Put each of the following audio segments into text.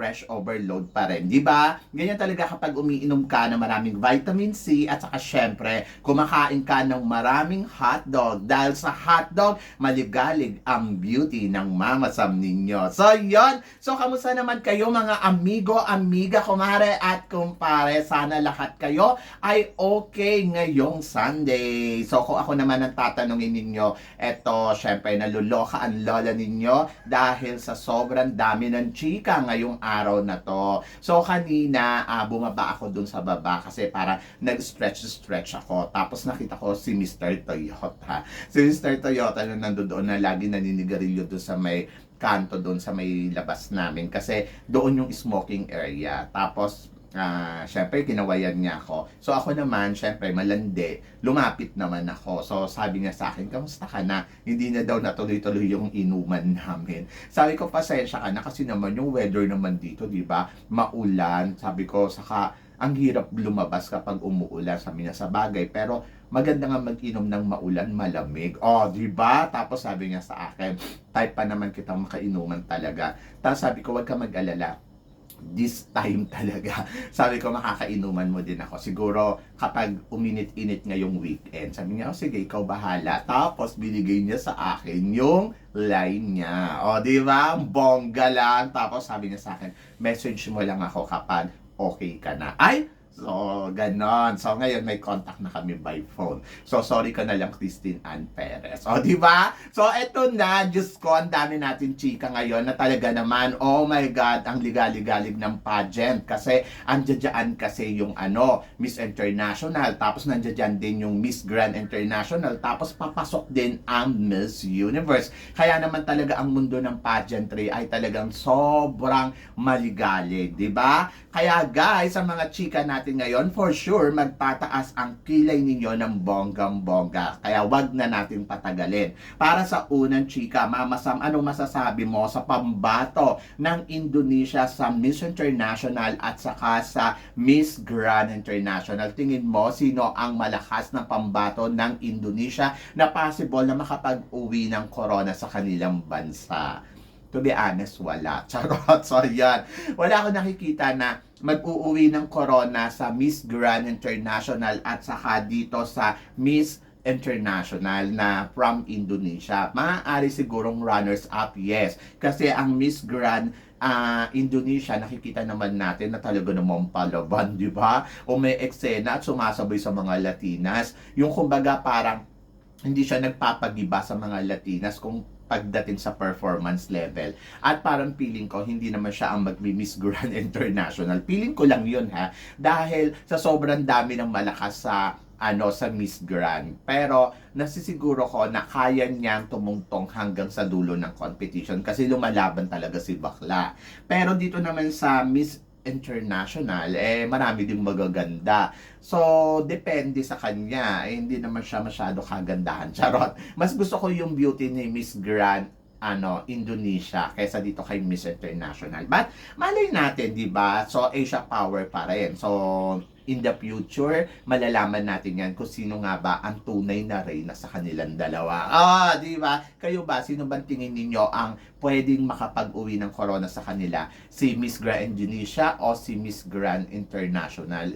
fresh overload pa rin, di ba? Ganyan talaga kapag umiinom ka ng maraming vitamin C at saka syempre, kumakain ka ng maraming hotdog dahil sa hotdog, maligalig ang beauty ng mamasam ninyo. So, yon So, kamusta naman kayo mga amigo, amiga, kumare at kumpare? Sana lahat kayo ay okay ngayong Sunday. So, kung ako naman ang tatanungin ninyo, eto, syempre, naluloka ang lola ninyo dahil sa sobrang dami ng chika ngayong araw na to. So, kanina, ah, bumaba ako dun sa baba kasi para nag-stretch-stretch ako. Tapos nakita ko si Mr. Toyota. Si Mr. Toyota na nandoon na lagi naninigarilyo doon sa may kanto doon sa may labas namin kasi doon yung smoking area. Tapos Ah, syempre kinawayan niya ako. So ako naman, syempre malandi, lumapit naman ako. So sabi niya sa akin, "Kamusta ka na?" Hindi na daw natuloy-tuloy yung inuman namin. Sabi ko, "Pasensya ka na kasi naman yung weather naman dito, 'di ba? Maulan." Sabi ko, saka ang hirap lumabas kapag umuulan sabi niya sa bagay pero maganda nga mag-inom ng maulan malamig oh di ba tapos sabi niya sa akin type pa naman kitang makainuman talaga tapos sabi ko wag ka mag-alala this time talaga. Sabi ko, makakainuman mo din ako. Siguro, kapag uminit-init ngayong weekend, sabi niya, oh, sige, ikaw bahala. Tapos, binigay niya sa akin yung line niya. O, di ba? Bongga lang. Tapos, sabi niya sa akin, message mo lang ako kapag okay ka na. Ay, So, ganon. So, ngayon may contact na kami by phone. So, sorry ka na lang, Christine Ann Perez. O, di ba? So, eto na. Diyos ko, ang dami natin chika ngayon na talaga naman, oh my God, ang ligalig-galig ng pageant. Kasi, andyan kasi yung ano, Miss International. Tapos, nandiyan din yung Miss Grand International. Tapos, papasok din ang Miss Universe. Kaya naman talaga ang mundo ng pageantry ay talagang sobrang maligalig. Di ba? Kaya guys, sa mga chika natin ngayon, for sure, magtataas ang kilay ninyo ng bonggang-bongga. Kaya wag na natin patagalin. Para sa unang chika, Mama Sam, anong masasabi mo sa pambato ng Indonesia sa Miss International at saka sa Miss Grand International? Tingin mo, sino ang malakas na pambato ng Indonesia na possible na makapag-uwi ng corona sa kanilang bansa? To be honest, wala. Charot. So, yan. Wala akong nakikita na mag-uuwi ng corona sa Miss Grand International at saka dito sa Miss International na from Indonesia. Maaari sigurong runners-up, yes. Kasi ang Miss Grand ah, Indonesia, nakikita naman natin na talaga namang palaban, di ba? O may eksena at sumasabay sa mga Latinas. Yung kumbaga parang hindi siya nagpapagiba sa mga Latinas kung pagdating sa performance level. At parang feeling ko, hindi naman siya ang mag-Miss Grand International. Feeling ko lang yun ha. Dahil sa sobrang dami ng malakas sa ano sa Miss Grand. Pero nasisiguro ko na kaya niyang tumungtong hanggang sa dulo ng competition kasi lumalaban talaga si Bakla. Pero dito naman sa Miss International, eh marami ding magaganda. So, depende sa kanya. Eh, hindi naman siya masyado kagandahan. Charot. Mas gusto ko yung beauty ni Miss Grand ano, Indonesia kaysa dito kay Miss International. But, malay natin, di ba? So, Asia Power pa rin. So, in the future, malalaman natin yan kung sino nga ba ang tunay na reyna sa kanilang dalawa. Ah, di ba? Kayo ba, sino bang tingin ninyo ang pwedeng makapag-uwi ng corona sa kanila? Si Miss Grand Indonesia o si Miss Grand International?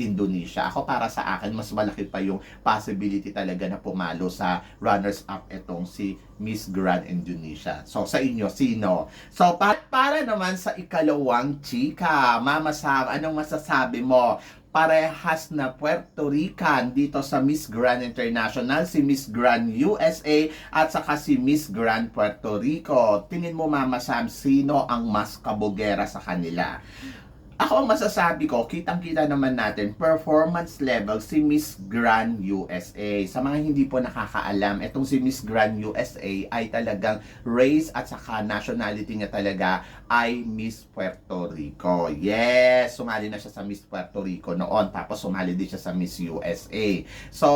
Indonesia. Ako para sa akin, mas malaki pa yung possibility talaga na pumalo sa runners-up itong si Miss Grand Indonesia. So, sa inyo, sino? So, pa- para naman sa ikalawang chika, Mama Sam, anong masasabi mo? parehas na Puerto Rican dito sa Miss Grand International, si Miss Grand USA at saka si Miss Grand Puerto Rico. Tingin mo Mama Sam, sino ang mas kabugera sa kanila? Ako ang masasabi ko, kitang-kita naman natin, performance level si Miss Grand USA. Sa mga hindi po nakakaalam, itong si Miss Grand USA ay talagang race at saka nationality niya talaga ay Miss Puerto Rico. Yes, sumali na siya sa Miss Puerto Rico noon, tapos sumali din siya sa Miss USA. So,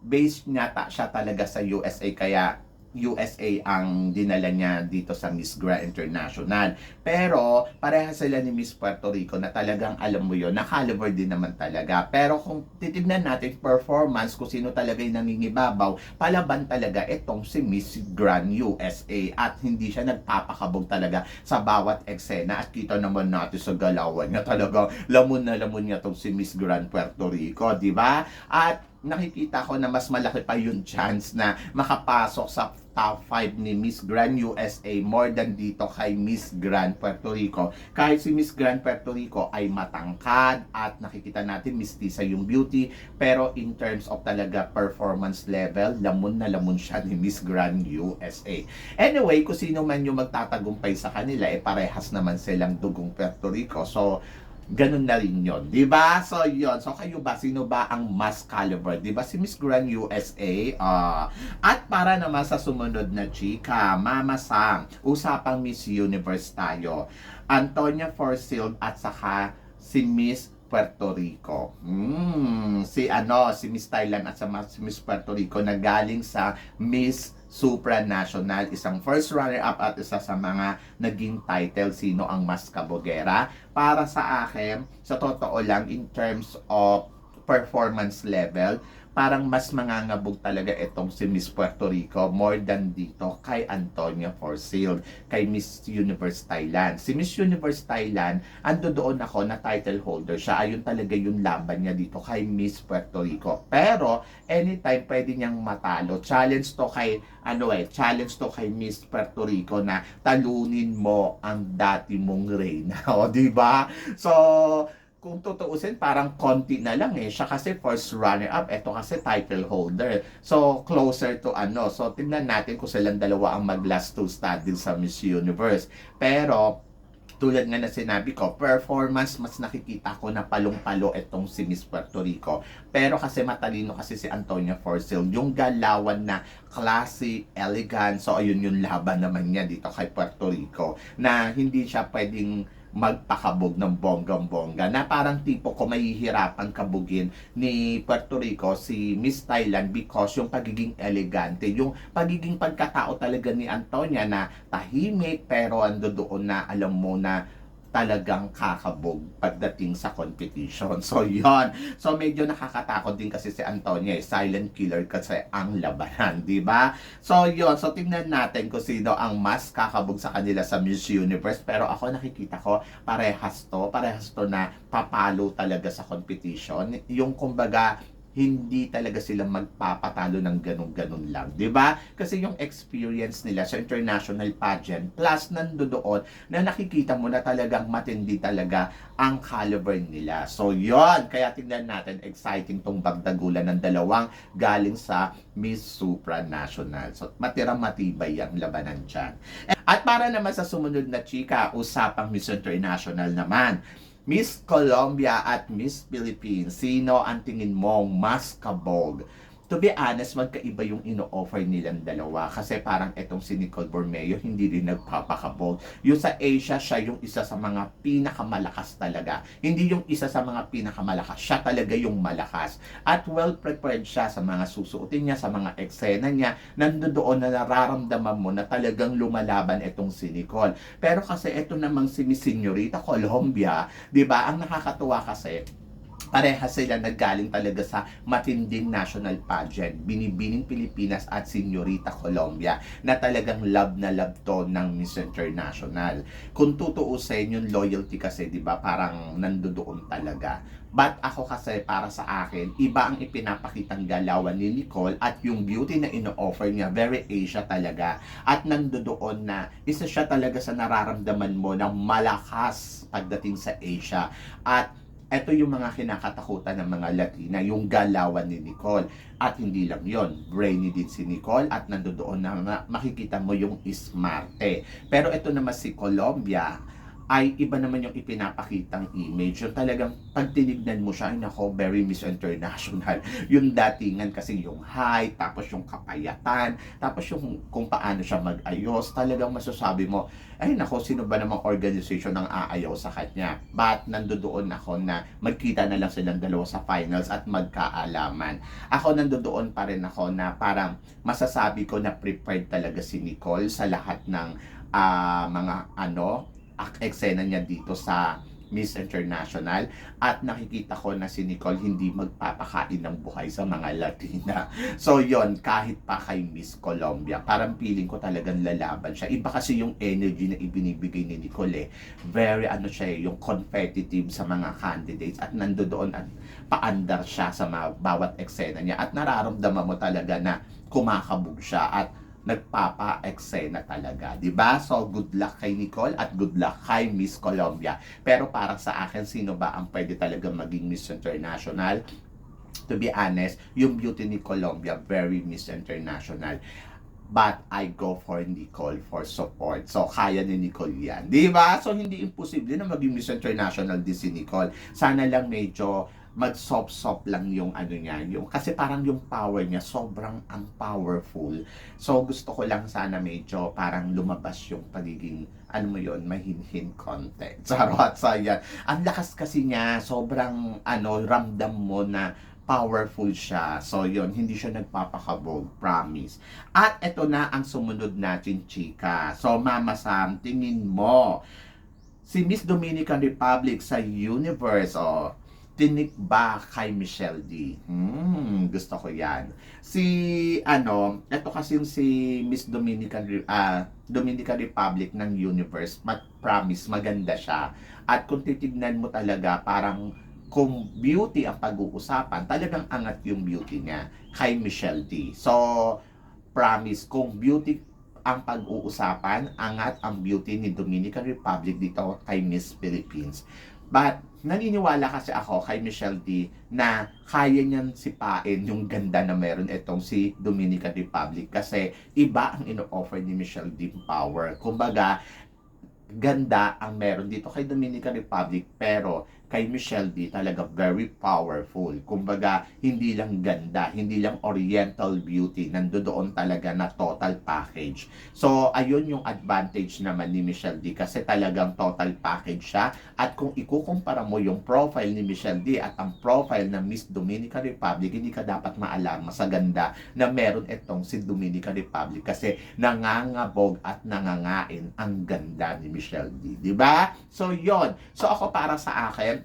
based niya ta, siya talaga sa USA, kaya USA ang dinala niya dito sa Miss Grand International. Pero pareha sila ni Miss Puerto Rico na talagang alam mo yon na-caliber din naman talaga. Pero kung titignan natin performance, kung sino talaga yung nangingibabaw, palaban talaga itong si Miss Grand USA at hindi siya nagpapakabog talaga sa bawat eksena at kita naman natin sa galawan niya talagang lamon na lamon niya itong si Miss Grand Puerto Rico, di ba? At nakikita ko na mas malaki pa yung chance na makapasok sa top 5 ni Miss Grand USA more than dito kay Miss Grand Puerto Rico. Kahit si Miss Grand Puerto Rico ay matangkad at nakikita natin mistisa yung beauty pero in terms of talaga performance level, lamon na lamon siya ni Miss Grand USA. Anyway, kung sino man yung magtatagumpay sa kanila, eh parehas naman silang dugong Puerto Rico. So, ganun na rin yun. Di ba? So, yun. So, kayo ba? Sino ba ang mas caliber? Di ba? Si Miss Grand USA. ah at para naman sa sumunod na chika, Mama Sang, usapang Miss Universe tayo. Antonia Forsyth at saka si Miss Puerto Rico. Hmm, si ano, si Miss Thailand at sa si Miss Puerto Rico na galing sa Miss Supranational, isang first runner-up at isa sa mga naging title sino ang mas kabogera. Para sa akin, sa totoo lang in terms of performance level, parang mas mangangabog talaga itong si Miss Puerto Rico more than dito kay Antonia Forsyth, kay Miss Universe Thailand. Si Miss Universe Thailand, ando doon ako na title holder siya. Ayun talaga yung laban niya dito kay Miss Puerto Rico. Pero, anytime pwede niyang matalo. Challenge to kay, ano eh, challenge to kay Miss Puerto Rico na talunin mo ang dati mong reyna. O, di ba? So, kung tutuusin, parang konti na lang eh. Siya kasi first runner-up, ito kasi title holder. So, closer to ano. So, tingnan natin kung silang dalawa ang mag-last two study sa Miss Universe. Pero, tulad nga na sinabi ko, performance, mas nakikita ko na palong-palo itong si Miss Puerto Rico. Pero kasi matalino kasi si Antonia Forsyth, yung galawan na classy, elegant, so ayun yung laban naman niya dito kay Puerto Rico, na hindi siya pwedeng magpakabog ng bonggang-bongga na parang tipo ko mahihirapan kabugin ni Puerto Rico si Miss Thailand because yung pagiging elegante, yung pagiging pagkatao talaga ni Antonia na tahimik pero ando doon na alam mo na talagang kakabog pagdating sa competition. So, yon So, medyo nakakatakot din kasi si Antonia, eh, silent killer kasi ang labanan, di ba? So, yon So, tingnan natin kung sino ang mas kakabog sa kanila sa Miss Universe. Pero ako nakikita ko, parehas to. Parehas to na papalo talaga sa competition. Yung kumbaga, hindi talaga sila magpapatalo ng ganun-ganun lang. 'di ba? Kasi yung experience nila sa international pageant, plus nandoon na nakikita mo na talagang matindi talaga ang caliber nila. So, yon Kaya tingnan natin, exciting tong bagdagulan ng dalawang galing sa Miss Supranational. So, matirang matibay ang labanan dyan. At para naman sa sumunod na chika, usapang Miss International naman. Miss Colombia at Miss Philippines, sino ang tingin mong mas kabog? To be honest, magkaiba yung ino-offer nilang dalawa. Kasi parang etong si Nicole Bormeo, hindi rin nagpapakabog. Yung sa Asia, siya yung isa sa mga pinakamalakas talaga. Hindi yung isa sa mga pinakamalakas. Siya talaga yung malakas. At well prepared siya sa mga susuotin niya, sa mga eksena niya. Nandoon na nararamdaman mo na talagang lumalaban etong si Nicole. Pero kasi eto namang si Miss Senorita Colombia, di ba? Ang nakakatuwa kasi, parehas sila naggaling talaga sa matinding national pageant, Binibining Pilipinas at Senyorita Colombia, na talagang love na love to ng Miss International. Kung tutuusin yung loyalty kasi, di ba, parang nandoon talaga. But ako kasi, para sa akin, iba ang ipinapakitang galawan ni Nicole at yung beauty na ino-offer niya, very Asia talaga. At nandoon na, isa siya talaga sa nararamdaman mo na malakas pagdating sa Asia. At ito yung mga kinakatakutan ng mga Latina, yung galawan ni Nicole. At hindi lang yon brainy din si Nicole at nandoon na ma- makikita mo yung ismarte. Pero ito naman si Colombia, ay iba naman yung ipinapakitang image. Yung talagang pag tinignan mo siya, ay nako, very Miss International. yung datingan kasi yung height, tapos yung kapayatan, tapos yung kung paano siya mag-ayos, talagang masasabi mo, ay nako, sino ba namang organization ang aayaw sa kanya? But nandoon ako na magkita na lang silang dalawa sa finals at magkaalaman. Ako nandoon pa rin ako na parang masasabi ko na prepared talaga si Nicole sa lahat ng ah, mga ano, eksena niya dito sa Miss International at nakikita ko na si Nicole hindi magpapakain ng buhay sa mga Latina. So yon kahit pa kay Miss Colombia, parang feeling ko talagang lalaban siya. Iba kasi yung energy na ibinibigay ni Nicole eh. Very ano siya eh, yung competitive sa mga candidates at nandoon at paandar siya sa bawat eksena niya at nararamdaman mo talaga na kumakabog siya at nagpapa-eksena talaga, 'di ba? So good luck kay Nicole at good luck kay Miss Colombia. Pero para sa akin, sino ba ang pwede talaga maging Miss International? To be honest, yung beauty ni Colombia, very Miss International. But I go for Nicole for support. So, kaya ni Nicole yan. Di ba? So, hindi imposible na maging Miss International din si Nicole. Sana lang medyo mag-soft-soft lang yung ano niya. Yung, kasi parang yung power niya, sobrang ang powerful. So, gusto ko lang sana medyo parang lumabas yung pagiging, ano mo yun, mahinhin konti. Charot, so yan. Ang lakas kasi niya, sobrang, ano, ramdam mo na powerful siya. So, yun, hindi siya nagpapakabog, promise. At ito na ang sumunod natin, chika. So, Mama Sam, tingin mo, si Miss Dominican Republic sa Universe, oh, tinik ba kay Michelle D? Hmm, gusto ko yan. Si, ano, ito kasi yung si Miss Dominican, ah, Dominican Republic ng Universe, mag promise, maganda siya. At kung titignan mo talaga, parang kung beauty ang pag-uusapan, talagang angat yung beauty niya kay Michelle D. So, promise, kung beauty ang pag-uusapan, angat ang beauty ni Dominican Republic dito kay Miss Philippines. But, naniniwala kasi ako kay Michelle D na kaya niyang sipain yung ganda na meron itong si Dominican Republic kasi iba ang ino-offer ni Michelle D power. Kumbaga, ganda ang meron dito kay Dominican Republic pero kay Michelle D talaga very powerful. Kumbaga, hindi lang ganda, hindi lang oriental beauty, nandoon talaga na total package. So, ayun yung advantage naman ni Michelle D kasi talagang total package siya. At kung ikukumpara mo yung profile ni Michelle D at ang profile ng Miss Dominican Republic, hindi ka dapat maalarma sa ganda na meron itong si Dominican Republic kasi nangangabog at nangangain ang ganda ni Michelle D. Ba? So, yon So, ako para sa akin,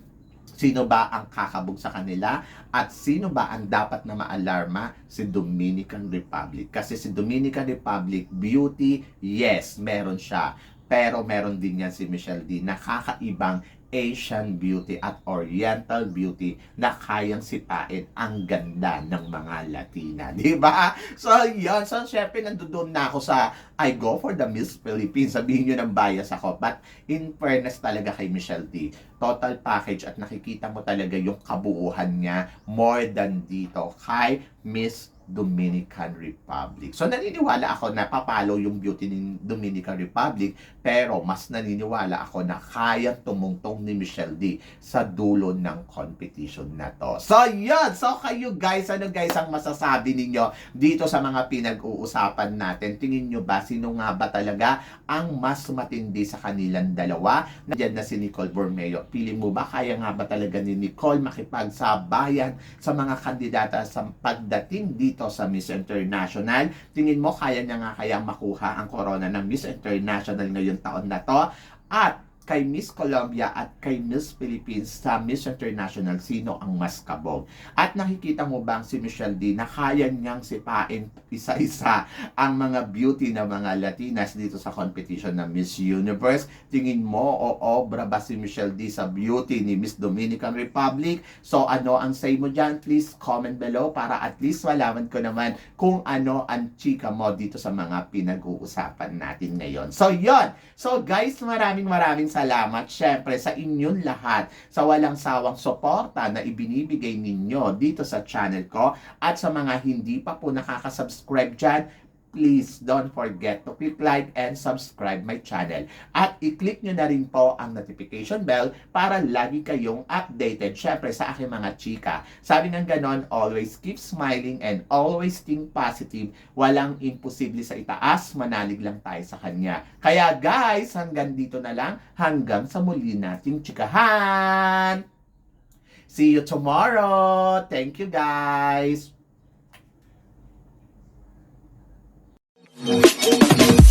Sino ba ang kakabog sa kanila? At sino ba ang dapat na maalarma? Si Dominican Republic. Kasi si Dominican Republic, beauty, yes, meron siya. Pero meron din yan si Michelle D na kakaibang Asian beauty at Oriental beauty na kayang sipain ang ganda ng mga Latina. Di ba? So, yun. So, syempre, nandoon na ako sa I go for the Miss Philippines. Sabihin nyo ng bias ako. But, in fairness talaga kay Michelle D, total package at nakikita mo talaga yung kabuuhan niya more than dito kay Miss Dominican Republic. So naniniwala ako na papalo yung beauty ng Dominican Republic pero mas naniniwala ako na kayang tumungtong ni Michelle D sa dulo ng competition na to. So yun! So kayo guys, ano guys ang masasabi ninyo dito sa mga pinag-uusapan natin? Tingin nyo ba sino nga ba talaga ang mas matindi sa kanilang dalawa? Nandiyan na si Nicole Bormeo. Pili mo ba kaya nga ba talaga ni Nicole makipagsabayan sa mga kandidata sa pagdating dito sa Miss International? Tingin mo kaya niya nga kaya makuha ang corona ng Miss International ngayong taon na to? At kay Miss Colombia at kay Miss Philippines sa Miss International, sino ang mas kabog? At nakikita mo bang si Michelle D na kaya niyang sipain isa-isa ang mga beauty ng mga Latinas dito sa competition ng Miss Universe? Tingin mo o obra ba si Michelle D sa beauty ni Miss Dominican Republic? So ano ang say mo dyan? Please comment below para at least malaman ko naman kung ano ang chika mo dito sa mga pinag-uusapan natin ngayon. So yon. So guys, maraming maraming salamat syempre sa inyong lahat sa walang sawang suporta na ibinibigay ninyo dito sa channel ko at sa mga hindi pa po nakakasubscribe dyan, please don't forget to click like and subscribe my channel. At i-click nyo na rin po ang notification bell para lagi kayong updated syempre sa aking mga chika. Sabi ng ganon, always keep smiling and always think positive. Walang imposible sa itaas, manalig lang tayo sa kanya. Kaya guys, hanggang dito na lang, hanggang sa muli nating chikahan! See you tomorrow! Thank you guys! Thank you.